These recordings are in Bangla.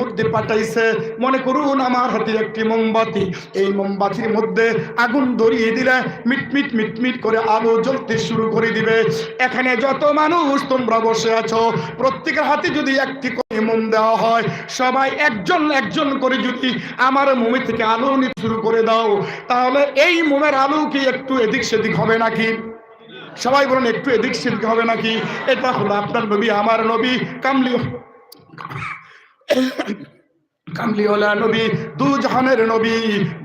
মধ্যে পাঠাইছে। মনে করুন আমার হাতে একটি মোমবাতি। এই মোমবাতির মধ্যে আগুন ধরিয়ে দিলে মিটমিট মিটমিট করে আলো জ্বলতে শুরু করে দিবে। এখানে যত মানুষ তোমরা বসে আছো, প্রত্যেকের হাতে যদি একটি করে মোম দেওয়া হয়, সবাই একজন একজন করে যদি আমার মোমে থেকে আলো নিতে শুরু করে দাও, তাহলে এই মোমের আলো কি একটু এদিক সেদিক হবে নাকি? সবাই বলুন, একটু এদিক সেদিক হবে নাকি? এটা হলো আপনার নবী, আমার নবী, কামলি কামলিওয়ালা নবী, দু জাহানের নবী।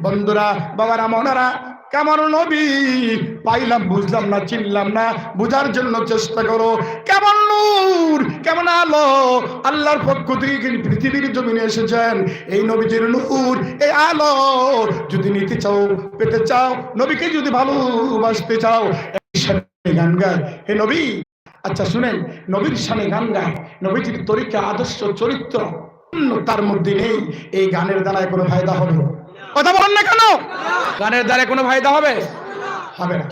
বন্ধুরা, বাবারা মনারা কেমন নবী? পাইলাম, বুঝলাম না, চিনলাম না, বুঝার জন্য চেষ্টা করো। কেমন নূর, কেমন আলো? আল্লাহর পক্ষ থেকে পৃথিবীর জমিনে এসেছেন। এই নবীজির নূর, এই আলো, যদি নিতে চাও, পেতে চাও, নবীকে যদি ভালোবাসতে চাও গান গায়। হে নবী আচ্ছা শুনেন, নবীর সামনে গান গায়, নবীজির তরিকা, আদর্শ, চরিত্র তার মধ্যে নেই, এই গানের দ্বারায় কোনো ফায়দা হবে? কথা বলেন না কেন? গানের দ্বারা কোনো ফায়দা হবে? হবে না।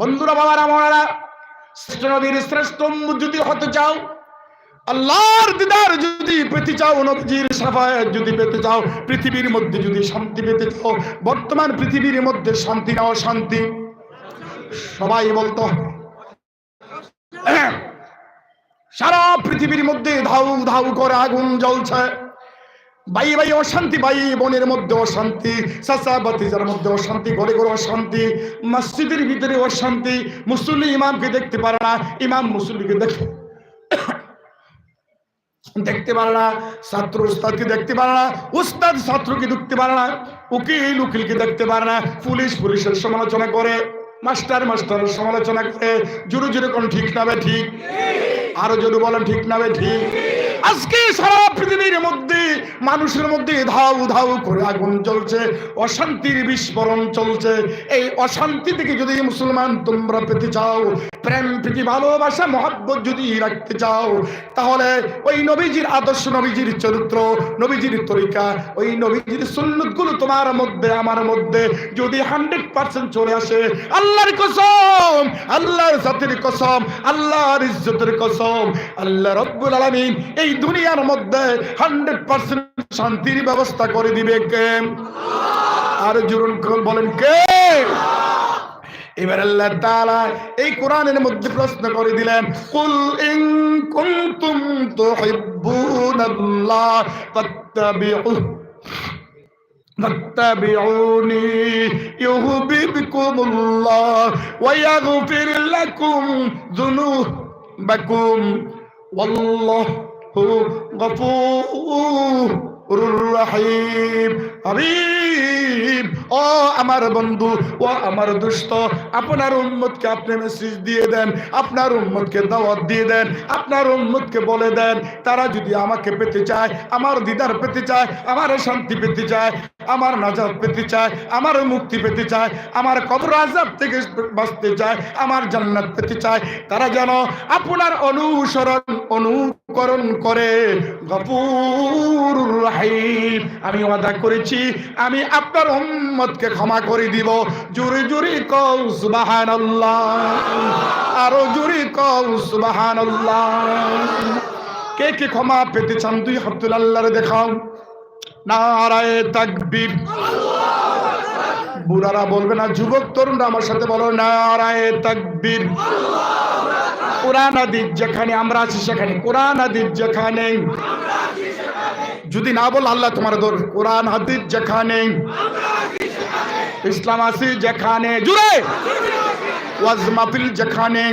বন্ধুরা, বাবারা আমারা শ্রেষ্ঠ নবীর শ্রেষ্ঠ যদি হতে চাও, আল্লাহর দিদার যদি পেতে চাও, নবীজির সাফায়াত যদি পেতে চাও, পৃথিবীর মধ্যে যদি শান্তি পেতে চাও, বর্তমান পৃথিবীর মধ্যে শান্তি না অশান্তি, সবাই বলতো, সারা পৃথিবীর মধ্যে ধাউ ধাউ করে আগুন জ্বলছে। ভাই ভাই অশান্তি ভাই বোনের মধ্যে অশান্তি, চাচা বাতিজার মধ্যে অশান্তি ঘরে ঘরে অশান্তি, মসজিদের ভিতরে অশান্তি, মুসল্লি ইমামকে দেখতে পারে না, ইমাম মুসল্লিকে দেখে। দেখতে পারে না, ছাত্র উস্তাদকে দেখতে পারে না, উস্তাদ ছাত্রকে দেখতে পারে না, উকিল উকিলকে দেখতে পারে না, পুলিশ পুলিশের সমালোচনা করে, মাস্টার মাস্টারের সমালোচনা করে জোরে জোরে কোন ঠিক নাবে ঠিক? আরও জোরে বলেন ঠিক না বে ঠিক? আজকে সারা পৃথিবীর মধ্যে মানুষের মধ্যে ধাউ ধাউ করে আগুন জ্বলছে, অশান্তির বিস্ফোরণ চলছে। এই অশান্তি থেকে যদি মুসলমান তোমরা পেতে চাও, প্রেম প্রীতি, ভালোবাসা, মহাব্বত যদি রাখতে চাও, তাহলে ওই নবীজির আদর্শ, নবীজির চরিত্র, নবীজির তরিকা, ওই নবীজির সুন্নতগুলো তোমার মধ্যে, আমার মধ্যে যদি হান্ড্রেড পার্সেন্ট চলে আসে, আল্লাহর কসম, আল্লাহর জাতির কসম, আল্লাহর ইজ্জতের কসম, আল্লাহ রব্বুল আলামিন এই দুনিয়ার মধ্যে হান্ড্রেড পার্সেন্ট শান্তির ব্যবস্থা করে দিবে কে আর জুরুন বলেন কে এবার আল্লাহ তাআলা এই কোরআনের মধ্যে প্রশ্ন করে দিলেন কুল ইন কুনতুম তুহিব্বুনাল্লাহ ফাত্তাবিউ فاتبعوني يهببكم الله ويغفر لكم ذنوبكم والله গফুর রহিম। হাবিব ও আমার বন্ধু, ও আমার দুষ্ট, আপনার উম্মতকে আপনি মেসেজ দিয়ে দেন, আপনার উম্মতকে দাওয়াত দিয়ে দেন, আপনার উম্মতকে বলে দেন, তারা যদি আমাকে পেতে চায়, আমার দিদার পেতে চায়, আমার শান্তি পেতে চায় আমার নাজাত পেতে চায়, আমার মুক্তি পেতে চায়, আমার কবর আজাব থেকে বাঁচতে চায়, আমার জান্নাত পেতে চায়। তারা যেন আপনার অনুসরণ, অনুকরণ করে। রাহিম, আমি ওয়াদা করেছি, আমি আপনার উম্মতকে ক্ষমা করে দিব। জোরে জোরে কও সুবহানাল্লাহ, আরও জোরে কও সুবহানাল্লাহ। কে কে ক্ষমা পেতে চান দুই হাতুল আল্লাহরে দেখাও। নারায়ে তাকবীর। বুড়ারা বলবে না, যুবক তরুণরা আমার সাথে বলো, নারায়ে তাকবীর। কোরআন হাদিস যেখানে আমরা আছি সেখানে, কোরআন হাদিস যেখানে। যদি না বল, আল্লাহ তোমার দর। কোরআন হাদিস যেখানে, ইসলাম আছে যেখানে, জুড়ে। ওয়াজ মাহফিল যেখানে,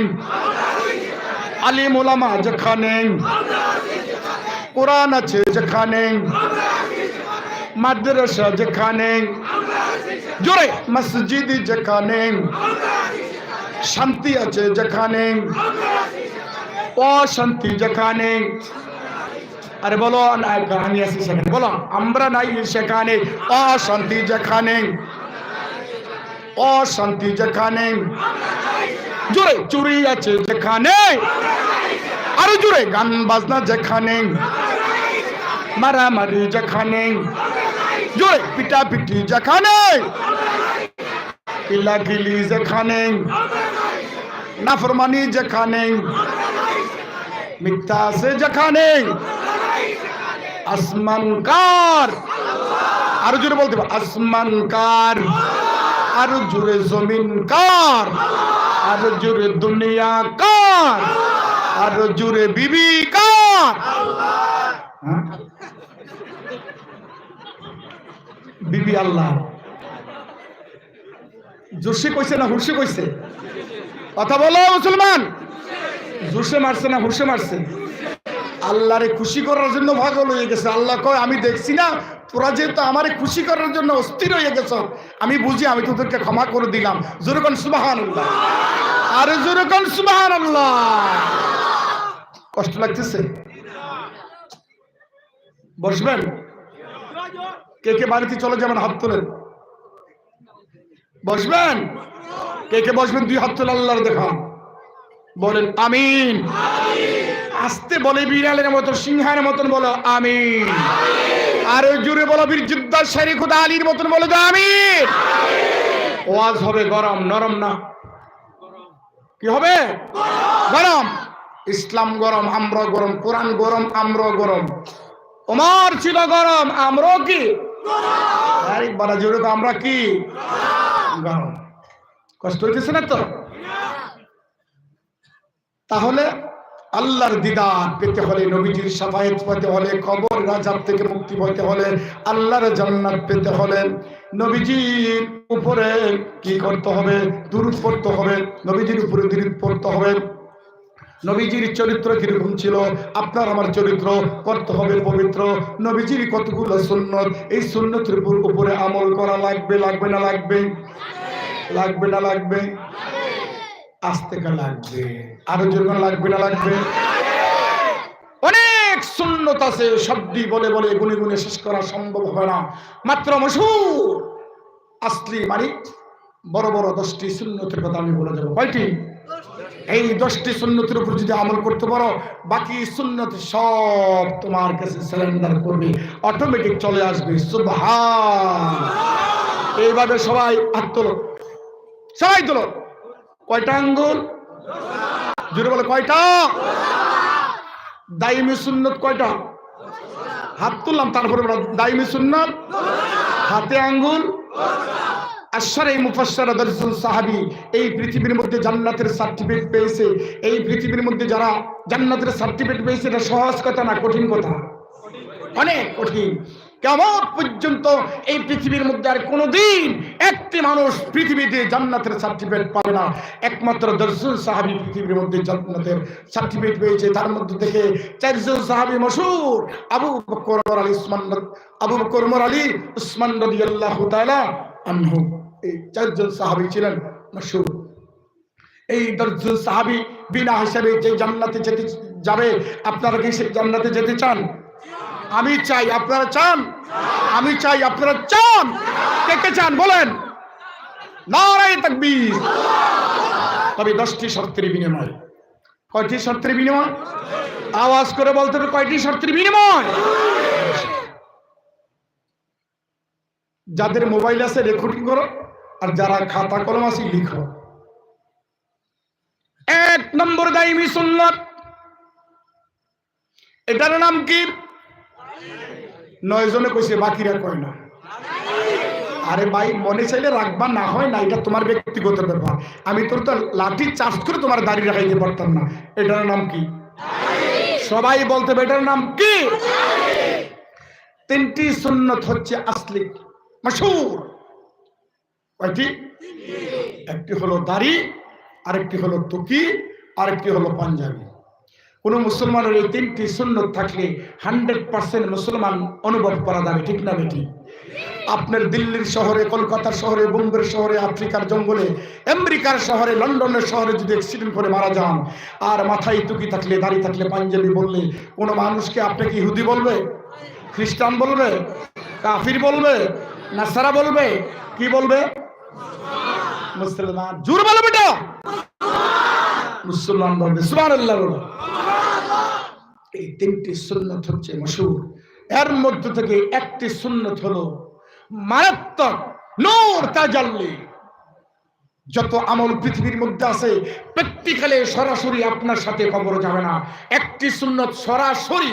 আলিম ওলামা যেখানে, কোরআন আছে যেখানে। মাদ্রাসা যেখানে জোরে। মসজিদ যেখানে শান্তি আছে যেখানে অশান্তি যেখানে। আরে বলো না আমি আছি সেখানে। বলো আমরা নাই সেখানে অশান্তি যেখানে। অশান্তি যেখানে। জোরে চুরি আছে যেখানে। আরও জোরে গান বাজনা যেখানে। মারামারি যেখানে। জোরে পিটাপিটি যেখানে। কিলাকিলি যেখানে। নাফরমানি যেখানে। মিথ্যা আছে যেখানে। আসমান কার? আরও জোরে বলতে আসমান কার? আরও জোরে জমিন কার? আরও জোরে দুনিয়া কার? আরও জোরে বিবি কার? বিবি আল্লাহ। জোশে কইছে না হুসে কইছে? কথা বলো, মুসলমান। জোশে মারছে না হুসে মারছে? আল্লাহরে খুশি করার জন্য পাগল হয়ে গেছে। আল্লাহ কয়, আমি দেখছি না, তোরা যেহেতু আমারে খুশি করার জন্য অস্থির হয়ে গেছ, আমি বুঝি আমি তোদেরকে ক্ষমা করে দিলাম। জোরকন সুবাহান আল্লাহ আরে জোরকন সুবাহান আল্লাহ কষ্ট লাগতেছে? বসবেন? কে কে বাড়িতে চলে যাবেন হাত তোলেন বসবেন? কে কে বসবেন? দুই হাত তোলে আল্লাহর দেখান। বলেন, আমিন। আসতে বলে বিড়ালের মতো, সিংহের মতন বলো, আমিন। আরও জোরে বলো, বীর যুদ্ধা শারি খুদা আলীর মতন বলো দাও আমিন। ওয়াজ হবে গরম, নরম না? কি হবে? গরম। ইসলাম গরম আমরা গরম, কোরআন গরম আমরা গরম। ওমর ছিল গরম আমরাও কি? বড় জোরে তো আমরা কি? গরম। কষ্ট হইতেছে না তো? তাহলে আল্লাহর দিদার পেতে হলে নবীজির সাফায়েত পেতে হলে কবর রাজাব থেকে মুক্তি পেতে হলে আল্লাহর জান্নাত পেতে হলে নবীজির উপরে কি করতে হবে? দুরুদ পড়তে হবে নবীজির উপরে দুরুদ পড়তে হবে। নবীজির চরিত্র কীরকম ছিল? আপনার আমার চরিত্র করতে হবে পবিত্র? নবীজির কতগুলো সুন্নত? এই সুন্নতের উপর আমল করা লাগবে লাগবে না লাগবে? লাগবে না লাগবে? আসতে কা লাগবে। আরও যেরকম লাগবে না লাগবে? অনেক সুন্নত আছে শব্দি বলে বলে গুনে গুনে শেষ করা সম্ভব হবে না। মাত্র মশুর, আসলি মানে বড় বড় দশটি সুন্নতের কথা আমি বলে দেবো। কয়টি? এই দশটি সুন্নতের উপর যদি আমল করতে পারো, বাকি সুন্নত সব তোমার কাছে সিলিন্ডার করবে। অটোমেটিক চলে আসবে। এইভাবে সবাই হাত তোলো। সবাই তোলো। কয়টা আঙ্গুল? জোরে বলে, কয়টা? দাইমি সুন্নত কয়টা? হাত তুললাম, তারপরে দাইমি সুন্নত? হাতে আঙ্গুল? আশার এই দর্শন সাহাবি, এই পৃথিবীর মধ্যে জান্নাতের সার্টিফিকেট পেয়েছে। এই পৃথিবীর মধ্যে যারা জান্নাতের সার্টিফিকেট পেয়েছে, এটা সহজ কথা না কঠিন কথা? অনেক কঠিন। কেমন পর্যন্ত এই পৃথিবীর মধ্যে আর কোনোদিন একটি মানুষ পৃথিবীতে জান্নাতের সার্টিফিকেট পাবে না। একমাত্র দর্শন সাহাবি পৃথিবীর মধ্যে জান্নাতের সার্টিফিকেট পেয়েছে। তার মধ্যে থেকে চারজন সাহাবি মশহুর আবু বকর আলী, উসমান, আবু বকর আলী, উসমান রাদিয়াল্লাহু তাআলা আনহু। এই চারজন সাহাবি ছিলেন মশহুর। এই দশজন সাহাবি বিনা হিসাবে যে জান্নাতে যেতে যাবে, আপনারা কি সেই জান্নাতে যেতে চান? আমি চাই আপনারা চান? আমি চাই আপনারা চান? কে কে চান বলেন? নারাই তাকবীর। তবে দশটি শর্তের বিনিময়। কয়টি শর্তের বিনিময়? আওয়াজ করে বলতে হবে, কয়টি শর্তের বিনিময়? যাদের মোবাইল আছে রেকর্ডিং করো। আর যারা খাতা কলম আছে লিখো। এক নম্বর দাইমি সুন্নত। এটার নাম কি? নয় জনে কইছে, বাকিরা কয় না। আরে ভাই, মনে চাইলে রাখবা, না হয় না, এটা তোমার ব্যক্তিগত ব্যাপার। আমি তোর তো লাঠি চার্জ করে তোমার দাঁড়িয়ে রাখাইতে পারতাম না। এটার নাম কি? সবাই বলতে হবে এটার নাম কি? তিনটি সুন্নত হচ্ছে আসলি মশহুর। কয়টি? একটি হলো দাড়ি, আরেকটি হলো টুকি আরেকটি হলো পাঞ্জাবি। কোন মুসলমানের এই তিনটি সুন্নত থাকলে হান্ড্রেড পার্সেন্ট মুসলমান অনুভব করা যাবে, ঠিক না বেটি? আপনার দিল্লির শহরে, কলকাতার শহরে, বোম্বের শহরে, আফ্রিকার জঙ্গলে, আমেরিকার শহরে, লন্ডনের শহরে যদি অ্যাক্সিডেন্ট করে মারা যান, আর মাথায় টুকি থাকলে, দাড়ি থাকলে, পাঞ্জাবি বললে, কোনো মানুষকে আপনাকে ইহুদি বলবে? খ্রিস্টান বলবে? কাফির বলবে? নাসারা বলবে? কি বলবে? মুসলমান। জোর বলো বেটা। মুসলমান বলবে সুবহানাল্লাহ বলো। এই তিনটি সুন্নত হচ্ছে মশহুর এর মধ্যে থেকে একটি সুন্নত হলো মারাত্মক নূর তাজাল্লি। যত আমল পৃথিবীর মধ্যে আছে প্র্যাকটিক্যালে সরাসরি আপনার সাথে খবর যাবে না। একটি সুন্নত সরাসরি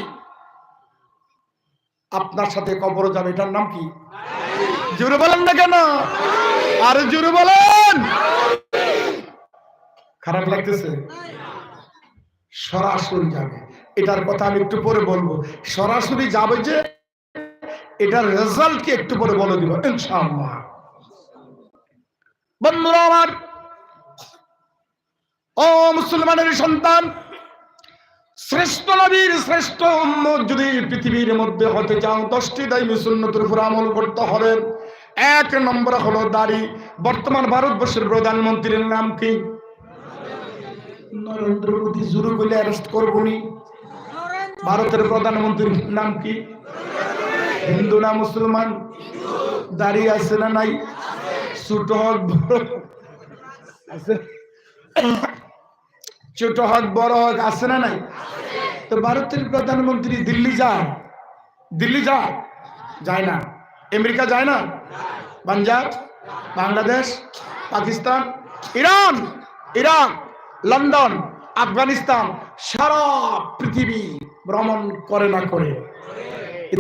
আপনার সাথে কবর যাবে এটার নাম কি? জোরে বলেন না কেন? আর জোরে বলেন। খারাপ লাগতেছে? সরাসরি যাবে। এটার কথা আমি একটু পরে বলব। সরাসরি যাবে যে এটার রেজাল্ট কি একটু পরে বলে দিব, ইনশাআল্লাহ। বন্ধুরা আমার, ও মুসলমানের সন্তান, শ্রেষ্ঠ নবীর শ্রেষ্ঠ উম্মত যদি পৃথিবীর মধ্যে হতে চাও, দশটি দায়ী সুন্নতের উপর আমল করতে হবে। এক নম্বর হলো দাড়ি। বর্তমান ভারতবর্ষের প্রধানমন্ত্রীর নাম কি? নরেন্দ্র মোদী, জুরু বলে অ্যারেস্ট করবনি ভারতের প্রধানমন্ত্রীর নাম কি? হিন্দু না মুসলমান? দাড়ি আছে না নাই? ছোট হক আছে। ছোট হক, বড় হক আছে না নাই? তো ভারতের প্রধানমন্ত্রী দিল্লি যায়। দিল্লি যায়? যায় না। আমেরিকা যায় না? Punjab, Bangladesh, Pakistan, Iran Iran London, Afghanistan, সারা পৃথিবী ভ্রমণ করে না করে।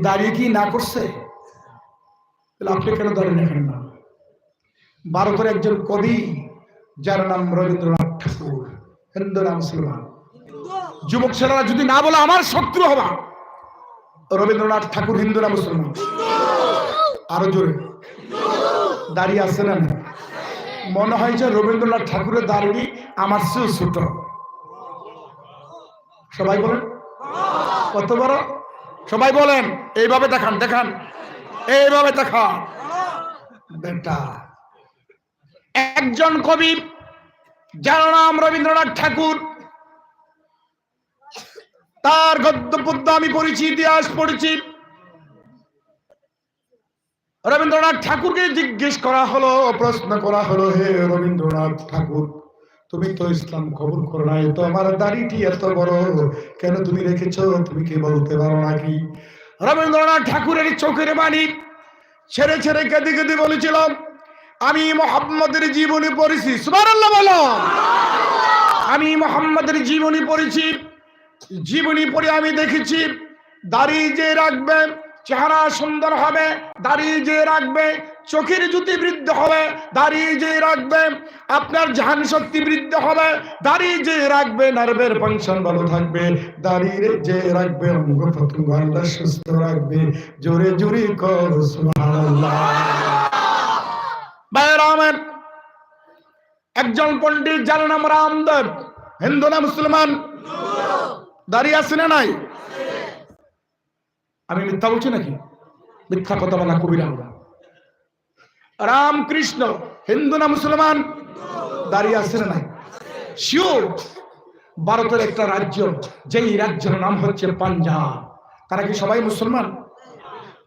দাঁড়িয়ে কি না করছে? আপনি কেন দাঁড়িয়ে দেখেন না? ভারতের একজন কবি, যার নাম রবীন্দ্রনাথ ঠাকুর, হিন্দু না মুসলমান? যুবক ছেলেরা যদি না বলে আমার শত্রু হবা, রবীন্দ্রনাথ ঠাকুর হিন্দু না মুসলমান? আরও জোরে। দাঁড়িয়ে আছে না? মনে হয় যে রবীন্দ্রনাথ ঠাকুরের দাঁড়ি আমার চেয়েও ছোট। সবাই বলেন? কত বড়? সবাই বলেন, এইভাবে দেখান দেখান। এইভাবে দেখান। বেটা, একজন কবি যার নাম রবীন্দ্রনাথ ঠাকুর, তার গদ্য পদ্য আমি পড়েছি, ইতিহাস পড়েছি। রবীন্দ্রনাথ ঠাকুরকে জিজ্ঞেস করা হলো, প্রশ্ন করা হলো, হে রবীন্দ্রনাথ ঠাকুর, তুমি তো ইসলাম কবুল করো নাই, তো আমার দাড়িটি এত বড়, কেন তুমি রেখেছ? তুমি কি বলতে পারো নাকি? রবীন্দ্রনাথ ঠাকুরের চোখের বাণী ছেড়ে ছেড়ে কেঁদে কেঁদে বলেছিলাম, আমি মোহাম্মদের জীবনী পড়েছি। সুবহানাল্লাহ বলো। আমি মোহাম্মদের জীবনী পড়েছি, জীবনী পড়ে আমি দেখেছি, দাড়ি যে রাখবে চেহারা সুন্দর হবে দাঁড়িয়ে যে রাখবে, চোখের জুতি বৃদ্ধি হবে দাঁড়িয়ে যে রাখবে, আপনার জাহান শক্তি বৃদ্ধি হবে দাঁড়িয়ে যে রাখবে, নার্ভের ফাংশন ভালো থাকবে দাঁড়িয়ে যে রাখবে অঙ্গ আল্লাহ সুস্থ রাখবে, জোরে জোরে কর ভাইয়েরা একজন পণ্ডিত যার নাম রামদেব, হিন্দু না মুসলমান? দাঁড়িয়ে আছে না নাই? আমি মিথ্যা বলছি নাকি? মিথ্যা কথা বলা কবিরা রামকৃষ্ণ, হিন্দু না মুসলমান? দাঁড়িয়ে আছে না নাই? শিওর ভারতের একটা রাজ্য, যেই রাজ্যের নাম হচ্ছে পাঞ্জাব। তারা কি সবাই মুসলমান?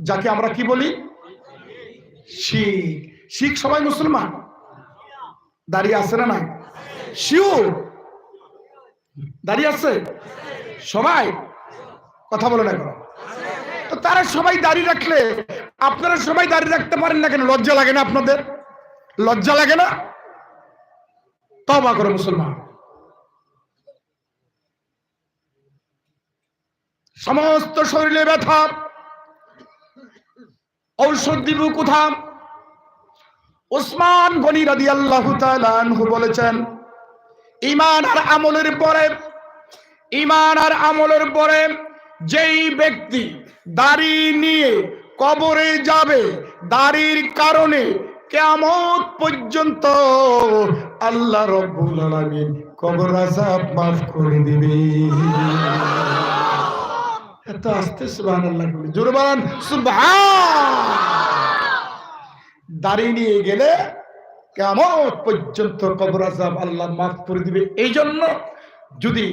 যাকে আমরা কি বলি? শিখ। শিখ সবাই মুসলমান? দাঁড়িয়ে আছে না নাই? শিওর দাঁড়িয়ে আছে? সবাই? কথা বলে না তো তারা সবাই দাঁড়িয়ে রাখলে, আপনারা সবাই দাঁড়িয়ে রাখতে পারেন না কেন? লজ্জা লাগে না আপনাদের? লজ্জা লাগে না? তবা করে মুসলমান। সমস্ত শরীরে ব্যথা, ঔষধ দিব কোথা ওসমান গনি রাদি আল্লাহ বলেছেন ইমান আর আমলের পরে ইমান আর আমলের পরে যেই ব্যক্তি দাড়ি নিয়ে কবরে যাবে। দাড়ির কারণে কেমন পর্যন্ত আল্লাহ রব্বুল আলামিন কবর আযাব মাফ করে দিবে। এত আস্তে সুবহানাল্লাহ বলে জোরে বলেন দাড়ি নিয়ে গেলে কেমন পর্যন্ত কবর আজাব আল্লাহ মাফ করে দিবে। এই জন্য যদি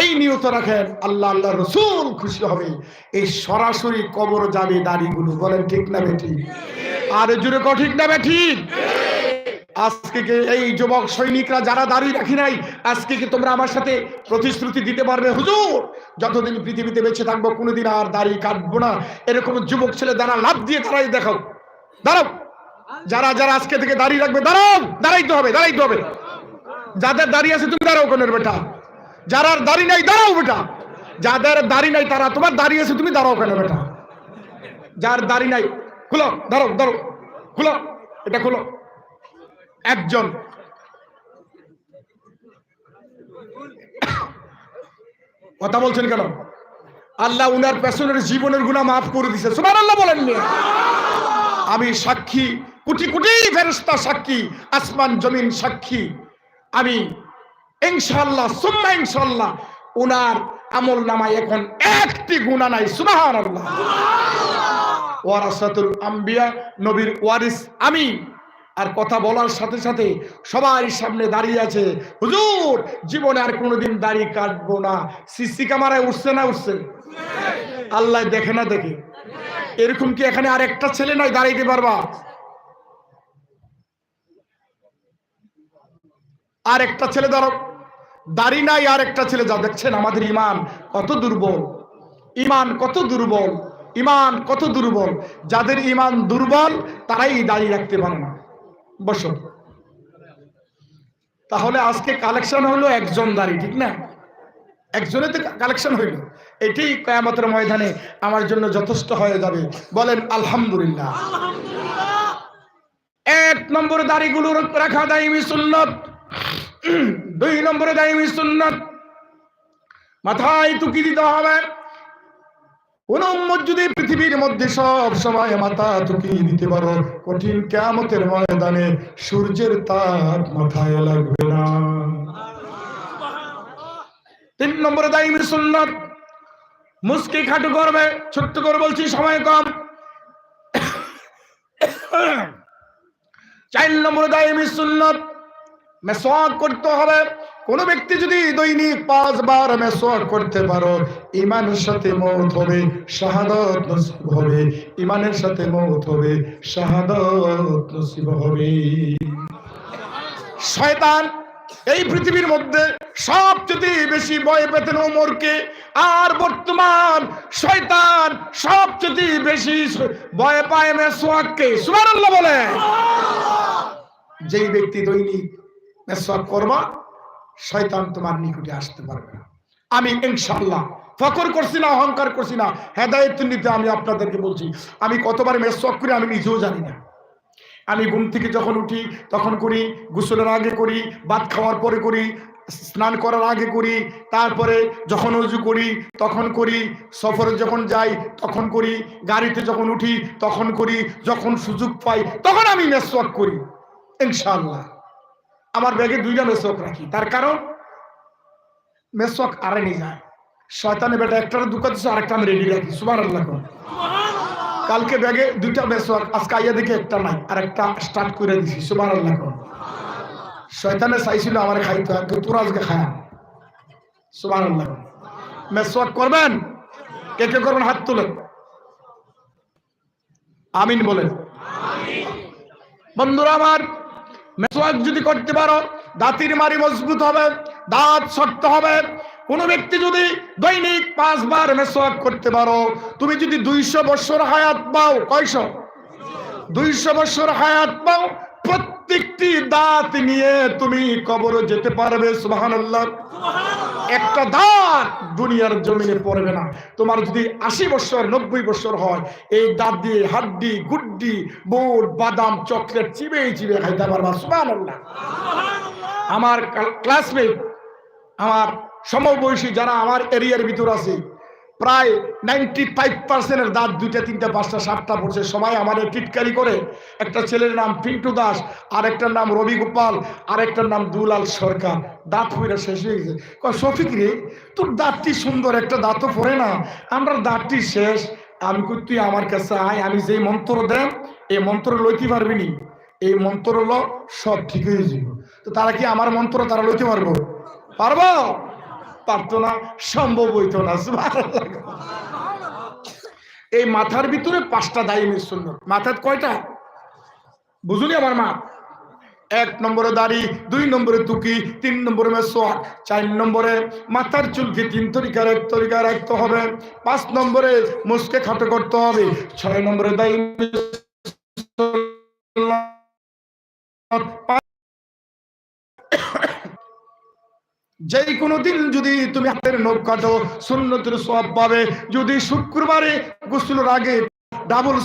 এই নিয়ত রাখেন, আল্লাহ আল্লাহ রসুল খুশি হবে। এই সরাসরি কবর যাবে দাড়িগুলো, বলেন ঠিক না বেঠি? আর জুড়ে ক ঠিক না বেঠিক আজকে এই যুবক সৈনিকরা যারা দাঁড়িয়ে রাখি নাই, আজকে কি তোমরা আমার সাথে প্রতিশ্রুতি দিতে পারবে? হুজুর, যতদিন পৃথিবীতে বেঁচে থাকব, কোনোদিন আর দাড়ি কাটবো না। এরকম যুবক ছেলে যারা লাভ দিয়ে তারাই দেখাও। দাঁড়াও। যারা যারা আজকে থেকে দাঁড়িয়ে রাখবে, দাঁড়াও, দাঁড়াইতে হবে দাঁড়াইতে হবে। যাদের দাঁড়িয়ে আছে তুমি দাঁড়াও কোনের বেটা। যারা দাড়ি নাই, দাঁড়াও বেটা। যাদের দাড়ি নাই, তারা তোমার দাঁড়িয়ে আছে, তুমি দাঁড়াও কেন বেটা? যার দাড়ি নাই, খুলো ধরো ধরো খুলো, এটা খুলো। একজন। কথা বলছেন কেন? আল্লাহ উনার পেছনের জীবনের গুণা মাফ করে দিছে। সুমান আল্লাহ বলেননি আমি সাক্ষী, কোটি কোটি ফেরস্তা সাক্ষী, আসমান, জমিন সাক্ষী। আমি ইনশাল্লাহ সুম্মা ইনশাল্লাহ উনার আমল নামায় এখন একটি গুণা নাই সুবাহান আল্লাহ ওয়ারাসাতুল আম্বিয়া নবীর ওয়ারিস আমি। আর কথা বলার সাথে সাথে সবাই সামনে দাঁড়িয়ে আছে। হুজুর জীবনে আর কোনোদিন দাড়ি কাটবো না। সিসি ক্যামেরায় উঠছে না উঠছে? আল্লাহ দেখে না দেখে। এরকম কি এখানে আর একটা ছেলে নাই দাঁড়াইতে পারবা? আর একটা ছেলে ধরো দাড়ি নাই আর একটা ছেলে যা দেখছেন আমাদের ইমান কত দুর্বল। ইমান কত দুর্বল ইমান কত দুর্বল। যাদের ইমান দুর্বল তারাই দাঁড়িয়ে রাখতে পারে না। বসো। তাহলে আজকে কালেকশন হলো একজন দাঁড়ি ঠিক না? একজনে তো কালেকশন হইল। এটাই কয়ামতের ময়দানে আমার জন্য যথেষ্ট হয়ে যাবে। বলেন আলহামদুলিল্লাহ। এক নম্বরে দাড়িগুলো রাখা দায়মি সুন্নত। দুই নম্বরে দায়মি সুন্নত। মাথায় টুকি দিতে হবে। কোন যদি পৃথিবীর মধ্যে সব সময় মাথা টুকি দিতে পারো, কঠিন কেয়ামতের ময়দানে সূর্যের তাপ মাথায় লাগবে না। তিন নম্বরে দায়ী সুন্নত। মুসকি খাটু করবে, ছোট্ট করে বলছি, সময় কম। চার নম্বরে দায়ী সুন্নত। মেসওয়াক করতে হবে। কোন ব্যক্তি যদি দৈনিক পাঁচবার মেসওয়াক করতে পারো, ইমানের সাথে মৌত হবে, শাহাদত নসিব হবে। ইমানের সাথে মৌত হবে, শাহাদত নসিব হবে। শয়তান এই পৃথিবীর মধ্যে সবচেয়ে বেশি ভয় পেতেন ওমরকে, আর বর্তমান শয়তান সবচেয়ে বেশি ভয় পায় মেসওয়াককে। সুবহানাল্লাহ বলে যেই ব্যক্তি দৈনিক মেসওয়াক করবা, শয়তান তোমার নিকটে আসতে পারবে আমি ইনশাআল্লাহ ফকর করছি না, অহংকার করছি না, হেদায়ত নিতে আমি আপনাদেরকে বলছি। আমি কতবার মেসওয়াক করি, আমি নিজেও জানি না। আমি ঘুম থেকে যখন উঠি, তখন করি, গোসলের আগে করি, ভাত খাওয়ার পরে করি, স্নান করার আগে করি, তারপরে যখন উজু করি, তখন করি, সফরে যখন যাই, তখন করি, গাড়িতে যখন উঠি, তখন করি, যখন সুযোগ পাই, তখন আমি মেসওয়াক করি, ইনশাআল্লাহ। আমার ব্যাগে দুইটা মেসওয়াক রাখি। তার কারণ মেসওয়াক আরে নিয়ে যায়। শয়তানে বেটা একটা দুকা দিচ্ছে আরেকটা আমি রেডি রাখি। সুবার আল্লাহ কালকে ব্যাগে দুইটা মেসওয়াক আজকে আইয়া দেখে একটা নাই আর একটা স্টার্ট করে দিছি। সুবার আল্লাহ শয়তানে চাইছিল আমার খাইতে হয় তোর আজকে খায়া সুবার আল্লাহ মেসওয়াক করবেন? কে কে করবেন? হাত তুলেন। আমিন বলেন। বন্ধুরা আমার মেসওয়াক যদি করতে পারো, দাঁতির মারি মজবুত হবে, দাঁত শক্ত হবে। কোন ব্যক্তি যদি দৈনিক পাঁচবার মেসওয়াক করতে পারো, তুমি যদি দুইশো বছর হায়াত পাও, কয়শো? দুইশো বছর হায়াত পাও প্রত্যেকটি দাঁত নিয়ে তুমি কবর যেতে পারবে সুবহানাল্লাহ। একটা দাঁত দুনিয়ার জমিনে পড়বে না। তোমার যদি আশি বছর নব্বই বছর হয় এই দাঁত দিয়ে হাড্ডি গুড্ডি বুট বাদাম চকলেট চিবে চিবে খাইতে পারবা সুবহানাল্লাহ। আমার ক্লাসমেট আমার সমবয়সী যারা আমার এরিয়ার ভিতর আছে প্রায় নাইনটি ফাইভ পার্সেন্টের দাঁত দুইটা, তিনটা, পাঁচটা, সাতটা পড়ছে। সবাই আমাদের টিটকারি করে। একটা ছেলের নাম পিন্টু দাস আর একটার নাম রবি গোপাল আর একটার নাম দুলাল সরকার। দাঁত পইরা শেষ হয়ে গেছে। শফিক রে, তোর দাঁতটি সুন্দর? একটা দাঁতও পড়ে না। আমরা দাঁতটি শেষ? আমি তুই আমার কাছে আয়, আমি যেই মন্ত্র দেন এই মন্ত্র লইতে পারবি নি। এই মন্ত্র হলো সব ঠিক হয়ে যাব। তো তারা কি আমার মন্ত্র তারা লইতে পারব? পারব? পারতো না সম্ভব হইতো না এই মাথার ভিতরে পাঁচটা দায়ী শূন্য মাথার কয়টা? বুঝুনি আমার মা এক নম্বরে দাড়ি, দুই নম্বরে তুকি তিন নম্বরে মেসোয়াক, চার নম্বরে মাথার চুলকে তিন তরিকার, এক তরিকায় রাখতে হবে। পাঁচ নম্বরে মুসকে খাটো করতে হবে। ছয় নম্বরে দায়ী যেই কোনো দিন যদি তুমি হাতের নখ কাটো, সুন্নতের সব পাবে। যদি শুক্রবারে গোসলের আগে ডাবল